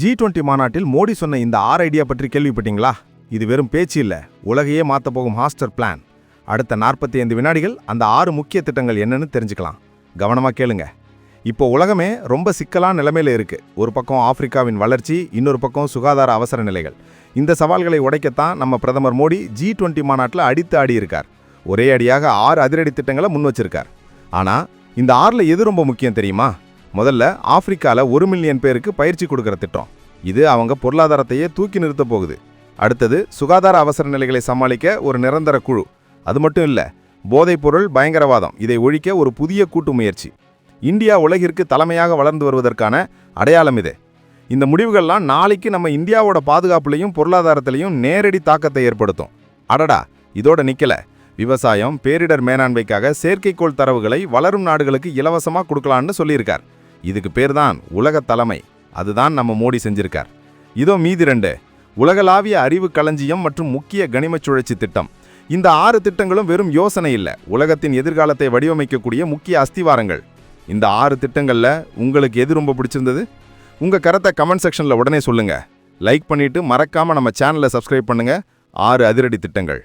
G twenty மாநாட்டில் மோடி சொன்ன இந்த ஆறு ஐடியா பற்றி கேள்விப்பட்டீங்களா? இது வெறும் பேச்சு இல்லை. உலகையே மாற்ற போகும் மாஸ்டர் பிளான் அடுத்த நாற்பத்தி ஐந்து வினாடிகள் அந்த ஆறு முக்கிய திட்டங்கள் என்னன்னு தெரிஞ்சுக்கலாம். கவனமாக கேளுங்க. இப்போ உலகமே ரொம்ப சிக்கலான நிலைமையில இருக்குது ஒரு பக்கம் ஆப்பிரிக்காவின் வளர்ச்சி இன்னொரு பக்கம் சுகாதார அவசர நிலைகள். இந்த சவால்களை உடைக்கத்தான் நம்ம பிரதமர் மோடி ஜி டுவெண்ட்டி மாநாட்டில் அடித்து ஆடி இருக்கார் ஒரே அடியாக ஆறு அதிரடி திட்டங்களை முன் வச்சிருக்கார். ஆனால் இந்த ஆறில் எது ரொம்ப முக்கியம் தெரியுமா? முதல்ல ஆப்பிரிக்காவில் ஒரு மில்லியன் பேருக்கு பயிற்சி கொடுக்குற திட்டம். இது அவங்க பொருளாதாரத்தையே தூக்கி நிறுத்த போகுது. அடுத்தது சுகாதார அவசர நிலைகளை சமாளிக்க ஒரு நிரந்தர குழு. அது மட்டும் இல்லை போதைப்பொருள் பயங்கரவாதம் இதை ஒழிக்க ஒரு புதிய கூட்டு முயற்சி. இந்தியா உலகிற்கு தலைமையாக வளர்ந்து வருவதற்கான அடையாளம் இது. இந்த முடிவுகள்லாம் நாளைக்கு நம்ம இந்தியாவோட பாதுகாப்புலையும் பொருளாதாரத்திலையும் நேரடி தாக்கத்தை ஏற்படுத்தும். அடடா இதோட நிக்கல. விவசாயம் பேரிடர் மேலாண்மைக்காக செயற்கைக்கோள் தரவுகளை வளரும் நாடுகளுக்கு இலவசமாக கொடுக்கலான்னு சொல்லியிருக்கார். இதுக்கு பேர் தான் உலக தலைமை. அதுதான் நம்ம மோடி செஞ்சிருக்கார். இதோ மீதி ரெண்டு உலகளாவிய அறிவு களஞ்சியம் மற்றும் முக்கிய கனிமச் சுழற்சி திட்டம். இந்த ஆறு திட்டங்களும் வெறும் யோசனை இல்லை உலகத்தின் எதிர்காலத்தை வடிவமைக்கக்கூடிய முக்கிய அஸ்திவாரங்கள். இந்த ஆறு திட்டங்களில் உங்களுக்கு எது ரொம்ப பிடிச்சிருந்தது? உங்கள் கருத்தை கமெண்ட் செக்ஷனில் உடனே சொல்லுங்கள் லைக் பண்ணிவிட்டு மறக்காமல் நம்ம சேனலை சப்ஸ்கிரைப் பண்ணுங்கள் ஆறு அதிரடி திட்டங்கள்.